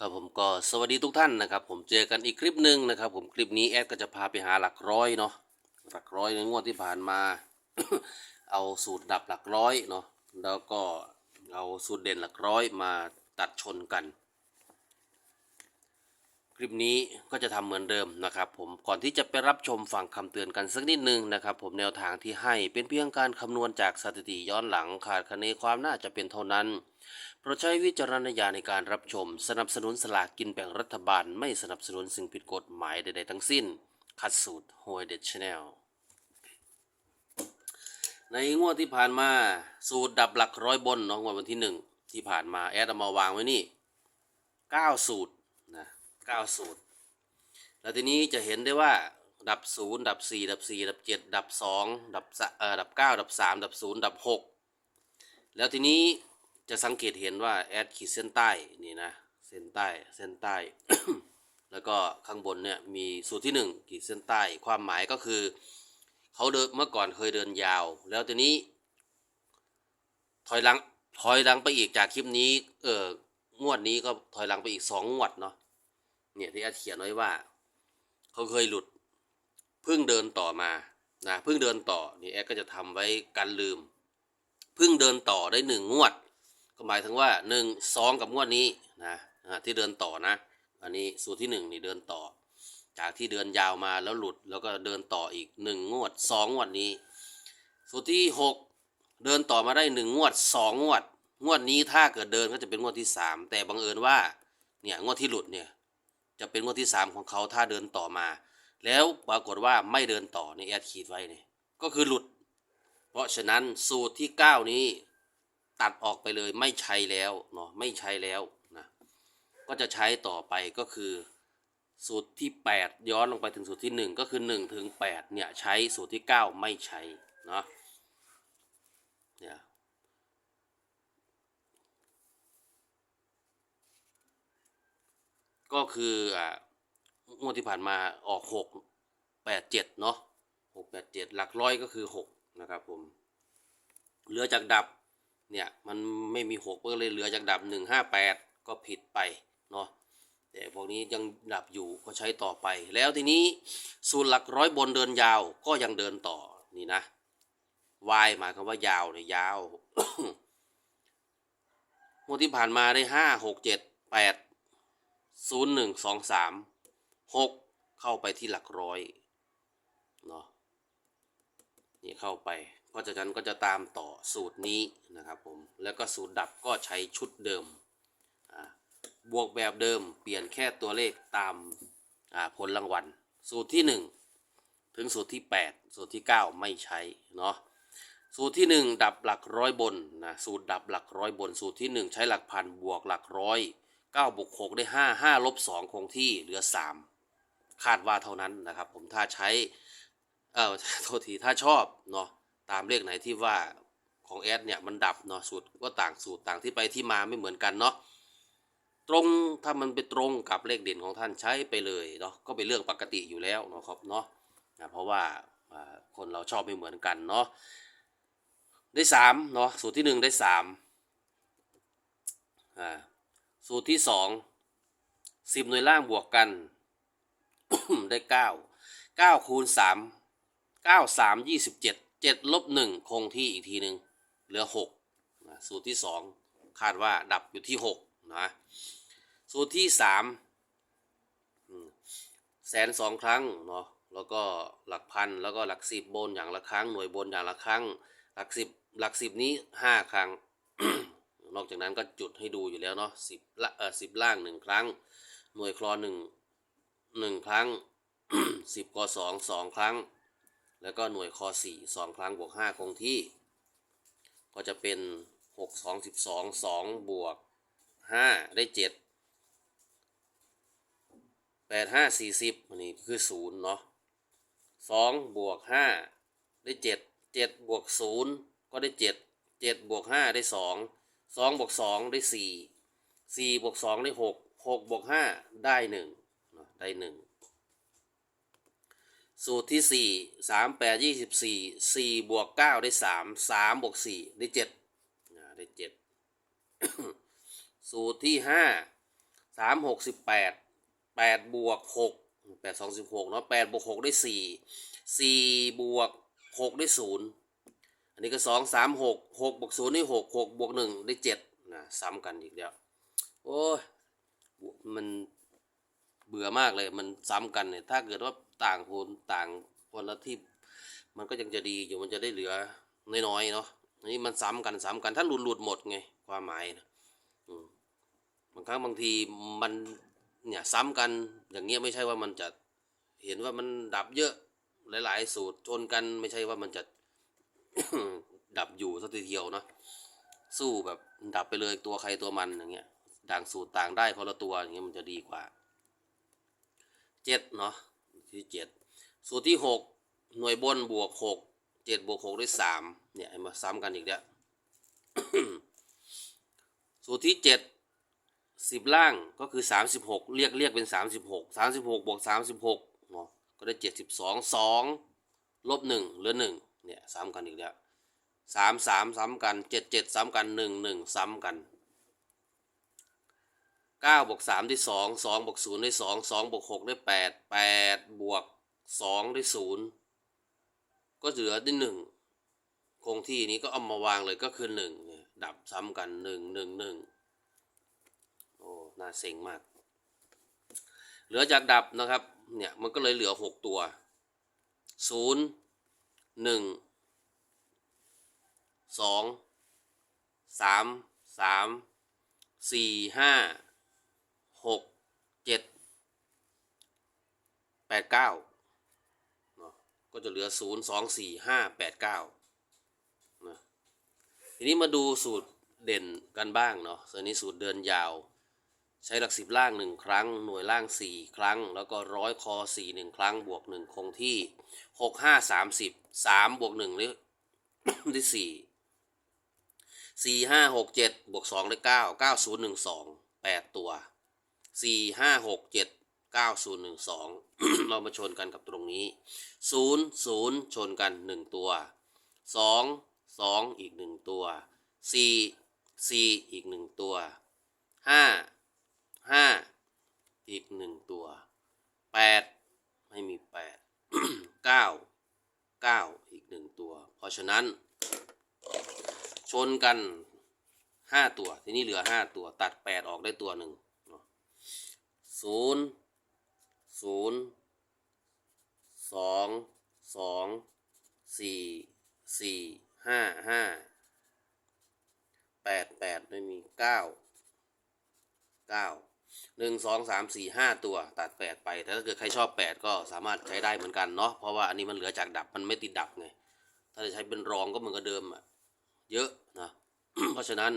ครับผมก็สวัสดีทุกท่านนะครับ ผมเจอกันอีกคลิปหนึ่งนะครับ ผมคลิปนี้แอดก็จะพาไปหาหลักร้อยเนาะหลักร้อยในงวดที่ผ่านมา เอาสูตรดับหลักร้อยเนาะแล้วก็เอาสูตรเด่นหลักร้อยมาตัดชนกัน คลิปนี้ก็จะทำเหมือนเดิมนะครับผมก่อนที่จะไปรับชมฟังคำเตือนกันสักนิดนึงนะครับผมแนวทางที่ให้เป็นเพียงการคำนวณจากสถิติย้อนหลังขาดคะเนความน่าจะเป็นเท่านั้นโปรดใช้วิจารณญาณในการรับชม สนับสนุนสลากกินแบ่งรัฐบาล ไม่สนับสนุนสิ่งผิดกฎหมายใดๆทั้งสิ้น คัดสูตรโฮยเด็ดชแนลในงวดที่ผ่านมาสูตรดับหลักร้อยบนนาะงวดวันที่หนึ่งที่ผ่านมาแอดเอามาวางไว้นี่เก้าสูตร นะเก้าสูตรแล้วทีนี้จะเห็นได้ว่าดับศูนย์ดับสี่ดับสี่ดับเจ็ดดับสองดับสะเอ่อดับเก้าดับสามดับศูนย์ดับหกแล้วทีนี้จะสังเกตเห็นว่าแอดขีดเส้นใต้นี่นะเส้นใต้เส้นใต้ แล้วก็ข้างบนเนี่ยมีสูตรที่หนึ่งขีดเส้นใต้ความหมายก็คือเขาเดินเมื่อก่อนเคยเดินยาว แล้วทีนี้ ถอยหลังถอยหลังไปอีกจากคลิปนี้เอองวดนี้ก็ถอยหลังไปอีกสองงวดเนาะ เนี่ยที่อดเขียนไว้ว่า เขาเคยหลุดเพิ่งเดินต่อมานะเพิ่งเดินต่อนี่แอดก็จะทำไว้กันลืมเพิ่งเดินต่อได้หนึ่งงวด ก็หมายถึงว่าหนึ่งสองกับงวดนี้นะที่เดินต่อนะ อันนี้สูตรที่หนึ่งนี่เดินต่อ จากที่เดินยาวมาแล้วหลุดแล้วก็เดินต่ออีกหนึ่งงวดสองงวดนี้ สูตรที่หกเดินต่อมาได้หนึ่งงวดสองงวด งวดนี้ถ้าเกิดเดินก็จะเป็นงวดที่สามแต่บังเอิญว่าเนี่ยงวดที่หลุดเนี่ย จะเป็นงวดที่สามของเขาถ้าเดินต่อมา แล้วปรากฏว่าไม่เดินต่อในแอดขีดไว้เนี่ยก็คือหลุด เพราะฉะนั้นสูตรที่เก้านี้ตัดออกไปเลยไม่ใช้แล้วเนาะไม่ใช้แล้วนะก็จะใช้ต่อไปก็คือ สูตรที่ 8 ย้อนลงไปถึงสูตรที่ 1 ก็คือ1ถึง8เนี่ยใช้สูตรที่ 9 ไม่ใช้เนาะเนี่ย ก็คืออ่างวดที่ผ่านมาออก6 8 7เจ็ดเนาะ6 8 7หลักร้อยก็คือ6นะครับผมเหลือจากดับเนี่ยมันไม่มี6ก็เลยเหลือจากดับ1 5 8ก็ผิดไปเนาะแต่พวกนี้ยังดับอยู่ก็ใช้ต่อไป แล้วทีนี้สูตรหลักร้อยบนเดินยาวก็ยังเดินต่อนี่นะ y หมายความว่ายาวเนี่ยยาวงวดที่ผ่านมาได้ห้าหกเจ็ดแปด ศูนย์หนึ่งสองสามหกเข้าไปที่หลักร้อยเนาะนี่เข้าไป เพราะฉะนั้นก็จะตามต่อสูตรนี้นะครับผม แล้วก็สูตรดับก็ใช้ชุดเดิม บวกแบบเดิมเปลี่ยนแค่ตัวเลขตามาผลรางวัล สูตรที่ 1 ถึงสูตรที่ 8 สูตรที่ 9 ไม่ใช้เนาะสูตรที่ 1 ดับหลักร้อยบนนะสูตรดับหลักร้อยบน สูตรที่ 1 ใช้หลักพันบวกหลักร้อย 9บวก6ได้ 5 5 ลบ 2 คงที่เหลือ 3 คาดว่าเท่านั้นนะครับ ผมถ้าใช้ เอ่อโทษทีถ้าชอบเนาะตามเลขไหนที่ว่าของแอดเนี่ยมันดับเนาะสูตรก็ต่างสูตรต่างที่ไปที่มาไม่เหมือนกันเนาะตรงถ้ามันไปตรงกับเลขเด่นของท่านใช้ไปเลยเนาะก็เป็นเรื่องปกติอยู่แล้วเนาะครับเนาะนะเพราะว่าอ่าคนเราชอบไม่เหมือนกันเนาะได้สามเนาะสูตรที่หนึ่งได้สามอ่า สูตรที่สองสิบหน่วยล่างบวกกัน ได้เก้าเก้าคูณสามเก้าสามยี่สิบเจ็ดเจ็ดลบหนึ่งคงที่อีกทีหนึ่งเหลือหกสูตรที่สองคาดว่าดับอยู่ที่หกนะสูตรที่สามแสนสองครั้งเนาะแล้วก็หลักพันแล้วก็หลักสิบบนอย่างละครั้งหน่วยบนอย่างละครั้ง หลักสิบหลักสิบนี้ห้าครั้ง นอกจากนั้นก็จุดให้ดูอยู่แล้วเนาะสิบละเออสิบล่างหนึ่งครั้ง หน่วยคลอหนึ่งหนึ่งครั้งสิบกสองสองครั้ง แล้วก็หน่วยคอสี่สองครั้งบวกห้าคงที่ ก็จะเป็นหกสองสิบสองสองบวกห้าได้เจ็ดแปดห้าสี่สิบอันนี้คือศูนย์เนาะสองบวกห้าได้เจ็ดเจ็ดบวกศูนย์ก็ได้เจ็ดเจ็ดบวกห้าได้สอง สองบวกสองได้สี่สี่บวกสองได้หกหกบวกห้าได้หนึ่งได้หนึ่งสูตรที่สี่สามแปดยี่สิบสี่สี่บวกเก้าได้สามสามบวกสี่ได้เจ็ดได้เจ็ดสูตรที่ห้าสามหกสิบแปดแปดบวกหกแปดสองสิบหกเนาะแปดบวกหกได้สี่สี่บวกหกได้ศูนย์ อันนี้ก็สองสามหกหกบวกศูนย์ได้หกหกบวกหนึ่งได้เจ็ดนะซ้ำกันอีกแล้วโอ้ยมันเบื่อมากเลยมันซ้ำกันเนี่ยถ้าเกิดว่าต่างคนต่างคนละที่มันก็ยังจะดีอยู่มันจะได้เหลือน้อยๆเนาะนนี้มันซ้ำกันซ้ำกันถ้าหลุดหลุดหมดไงความหมายนะบางครั้งบางทีมันเนี่ยซ้ำกันอย่างเงี้ยไม่ใช่ว่ามันจะเห็นว่ามันดับเยอะหลาย ๆ สูตรชนกันไม่ใช่ว่ามันจะ ดับอยู่สักทีเดียวเนาะสู้แบบดับไปเลยตัวใครตัวมันอย่างเงี้ยต่างสูตรต่างได้คนละตัวอย่างเงี้ยมันจะดีกว่าเจ็ดเนาะที่เจ็ดสูตรที่หกหน่วยบนบวกหกเจ็ดบวกหกได้สามเนี่ยเอามาซ้ำกันอีกแล้วสูตรที่เจ็ดสิบล่างก็คือสามสิบหกเรียกเรียกเป็นสามสิบหกสามสิบหกบวกสามสิบหกเนาะก็ได้เจ็ดสิบสองสองลบหนึ่งเหลือหนึ่ง เนี่ยซ้ำกันอีกแล้วสามสามซ้ำกันเจ็ดเจ็ดซ้ำกันหนึ่งหนึ่งซ้ำกันเก้าบวกสามได้สองสองบวกศูนย์ได้สองสองบวกหกได้แปดแปดบวกสองได้ศูนย์ก็เหลือได้หนึ่งคงที่นี้ก็เอามาวางเลยก็คือหนึ่งเนี่ยดับซ้ำกันหนึ่งหนึ่งหนึ่งโอ้น่าเซ็งมาก เหลือจากดับนะครับเนี่ยมันก็เลยเหลือหกตัวศูนย์ หนึ่งสองสามสามสี่ห้าหกเจ็ดแปดเก้าเนาะก็จะเหลือ0 2 4 5 8 9นะทีนี้มาดูสูตรเด่นกันบ้างเนาะส่วนนี้สูตรเดินยาว ใช้หลักสิบล่าง 1 ครั้ง หน่วยล่าง 4 ครั้ง แล้วก็ร้อยคอ 4 1 ครั้ง บวก 1 คงที่ 6 5 30 3 บวก1ได้ได้4 4 5 6 7 บวก2ได้ 9 9 0 1 2 8 ตัว 4 5 6 7 9012 เรามาชนกันกับตรงนี้ 0 0 ชนกัน 1 ตัว 2 2 อีก 1 ตัว 4 4 อีก 1 ตัว 5 5 อีก 1 ตัว 8 ไม่มี 8 9 9 อีก 1 ตัว เพราะฉะนั้น ชนกัน 5 ตัว ทีนี้เหลือ 5 ตัว ตัด 8 ออกได้ตัวหนึ่งศูนย์ศูนย์สองสองสี่สี่ห้าห้าแปดแปดไม่มีเก้าเก้า หนึ่งสองสามสี่ห้าตัวตัดแปดไปแต่ถ้าเกิดใครชอบแปดก็สามารถใช้ได้เหมือนกันเนาะเพราะว่าอันนี้มันเหลือจากดับมันไม่ติดดับไงถ้าจะใช้เป็นรองก็เหมือนกับเดิมอะเยอะนะเพราะฉะนั้น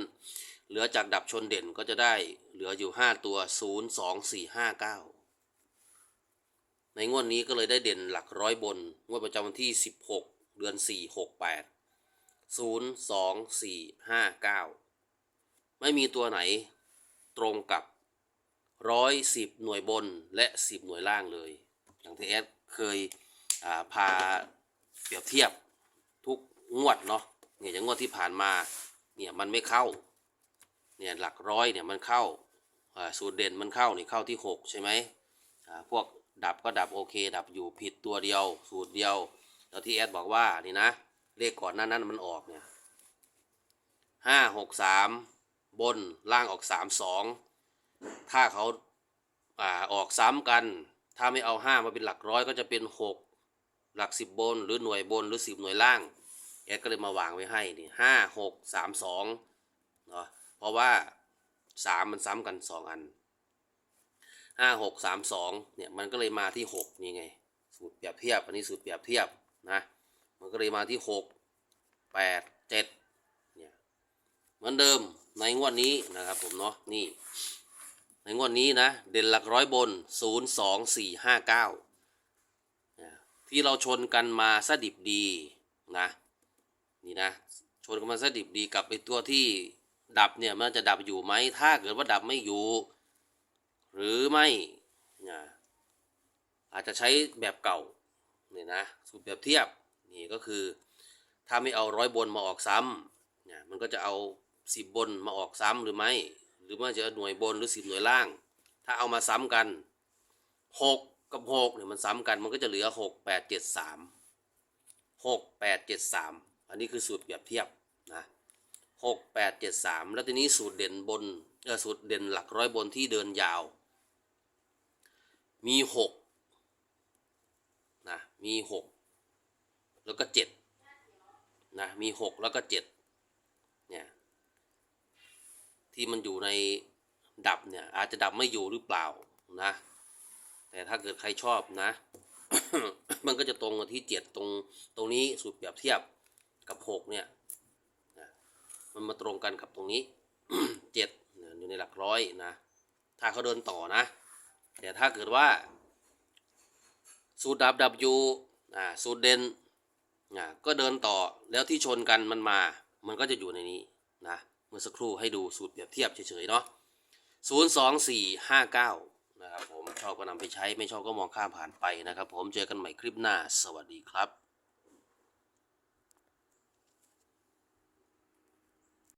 เหลือจากดับชนเด่นก็จะได้เหลืออยู่5ตัว0 2 4 5 9ในงวดนี้ก็เลยได้เด่นหลักร้อยบน งวดประจำวันที่ 16 เดือน 4 6 8 0 2 4 5 9 ไม่มีตัวไหนตรงกับ ร้อยสิบหน่วยบนและ10หน่วยล่างเลย อย่างที่แอดเคยาพาเปรียบเทียบทุกงวดเนาะเนี่ยอย่างงวดที่ผ่านมาเนี่ยมันไม่เข้าเนี่ยหลักร้อยเนี่ยมันเข้าาสูตรเด่นมันเข้านี่เข้าที่ 6 ใช่ไหมพวกดับก็ดับโอเค ดับอยู่ผิดตัวเดียว สูตรเดียวแล้วที่แอดบอกว่านี่นะ เลขก่อนหน้านั้นมันออกเนี่ยห้าหกสามบนล่างออกสามสอง ถ้าเขาอ่าออกซ้ำกัน ถ้าไม่เอาห้ามาเป็นหลักร้อยก็จะเป็นหกหลักสิบบนหรือหน่วยบนหรือสิบหน่วยล่างแอดก็เลยมาวางไว้ให้นี่ห้าหกสามสองเนาะเพราะว่าสามมันซ้ำกันสองอันห้าหกสามสองเนี่ยมันก็เลยมาที่หกนี่ไงสูตรเปรียบเทียบอันนี้สูตรเปรียบเทียบนะมันก็เลยมาที่หกแปดเจ็ดเนี่ยเหมือนเดิมในงวดนี้นะครับผมเนาะนี่ ในงวดนี้นะ เด่นหลักร้อยบนศูนย์สองสี่ห้าเก้าที่เราชนกันมาสดิบดีนะนี่นะ ชนกันมาซะดิบดีกับไอตัวที่ดับเนี่ยมันจะดับอยู่ไหมถ้าเกิดว่าดับไม่อยู่ หรือไม่นะอาจจะใช้แบบเก่าเนี่ยนะสูตรแบบเทียบนี่ก็คือ ถ้าไม่เอาร้อยบนมาออกซ้ำเนี่ยมันก็จะเอาสิบบนมาออกซ้ำหรือไม่ รือว่าจะหน่วยบนหรือสิบหน่วยล่าง ถ้าเอามาซ้ำกันหกกับหกเนี่ยมันซ้ำกันมันก็จะเหลือหกแปดเจ็ดสามหกแปดเจ็ดสามอันนี้คือสูตรเปรียบเทียบนะหกแปดเจ็ดสามแล้วทีนี้สูตรเด่นบนเออสูตรเด่นหลักร้อยบนที่เดินยาว มีหกนะมีหกแล้วก็เจ็ดนะมีหกแล้วก็เจ็ด ที่มันอยู่ในดับเนี่ยอาจจะดับไม่อยู่หรือเปล่านะ แต่ถ้าเกิดใครชอบนะ มันก็จะตรงกับที่เจ็ดตรงตรงนี้สูตรเปรียบเทียบกับหกเนี่ยนะมันมาตรงกันกับตรงนี้เจ็ดอยู่ในหลักร้อยนะ ถ้าเขาเดินต่อนะ แต่ถ้าเกิดว่า สูตรดับดับยูอ่าสูตรเด่นอ่าก็เดินต่อแล้วที่ชนกันมันมา มันก็จะอยู่ในนี้นะ เมื่อสักครู่ให้ดูสูตรเปรียบเทียบเฉยๆเนาะศูนย์สองสี่ห้าเก้านะครับผมชอบก็นำไปใช้ไม่ชอบก็มองข้ามผ่านไปนะครับ ผมเจอกันใหม่คลิปหน้า สวัสดีครับ